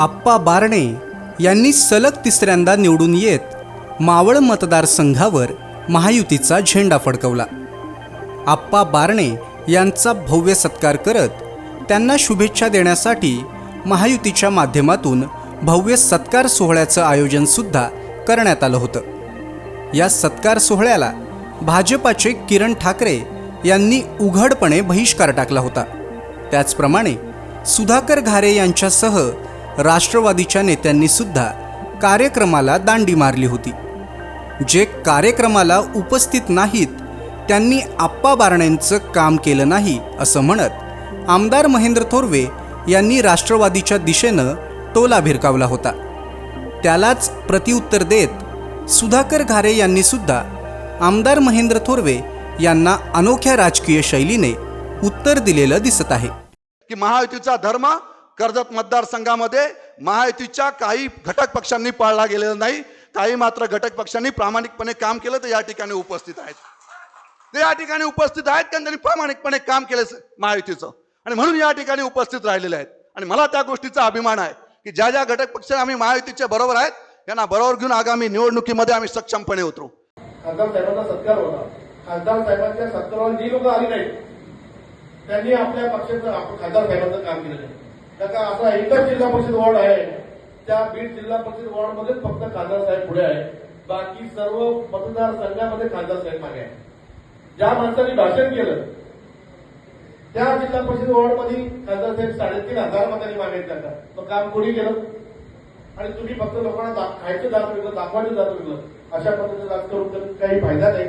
आप्पा बारणे यांनी सलग तिसऱ्यांदा निवडून येत मावळ मतदारसंघावर महायुतीचा झेंडा फडकवला. आप्पा बारणे यांचा भव्य सत्कार करत त्यांना शुभेच्छा देण्यासाठी महायुतीच्या माध्यमातून भव्य सत्कार सोहळ्याचं आयोजनसुद्धा करण्यात आलं होतं. या सत्कार सोहळ्याला भाजपाचे किरण ठाकरे यांनी उघडपणे बहिष्कार टाकला होता. त्याचप्रमाणे सुधाकर घारे यांच्यासह राष्ट्रवादीच्या नेत्यांनी सुद्धा कार्यक्रमाला दांडी मारली होती. जे कार्यक्रमाला उपस्थित नाहीत त्यांनी आप्पा बारण्यांचं काम केलं नाही असं म्हणत आमदार महेंद्र थोरवे यांनी राष्ट्रवादीच्या दिशेनं टोला भिरकावला होता. त्यालाच प्रतिउत्तर देत सुधाकर घारे यांनी सुद्धा आमदार महेंद्र थोरवे यांना अनोख्या राजकीय शैलीने उत्तर दिलेलं दिसत आहे. की महायुतीचा धर्म कर्जत मतदारसंघामध्ये महायुतीच्या काही घटक पक्षांनी पाळला गेलेला नाही. काही मात्र घटक पक्षांनी प्रामाणिकपणे काम केलं तर या ठिकाणी उपस्थित आहेत. ते या ठिकाणी उपस्थित आहेत कारण त्यांनी प्रामाणिकपणे काम केलं महायुतीचं. आणि म्हणून या ठिकाणी उपस्थित राहिलेले आहेत. आणि मला त्या गोष्टीचा अभिमान आहे की ज्या ज्या घटक पक्ष आम्ही महायुतीच्या बरोबर आहेत त्यांना बरोबर घेऊन आगामी निवडणुकीमध्ये आम्ही सक्षमपणे उतरू. खासदार साहेबांचा सत्कार होता. खासदार साहेबांच्या सत्कारावर जी लोक आली नाही त्यांनी आपल्या पक्षाचं खासदार साहेबांचं काम केलं त्याचा आता असा एकच जिल्हा परिषद वॉर्ड आहे. त्या बीड जिल्हा परिषद वॉर्डमध्ये फक्त खासदार साहेब पुढे आहे बाकी सर्व मतदारसंघामध्ये खासदार साहेब मागे आहे ज्या माणसांनी भाषण केलं त्या जिल्हा परिषद वॉर्डमध्ये खासदार साहेब साडेतीन हजार मतांनी मागे आहेत त्यांना. मग काम कोणी केलं? आणि तुम्ही फक्त लोकांना खायचं जात वेगळं दाखवायचं जात वेगळं अशा पद्धतीचं राजकारण करून काही फायदा नाही.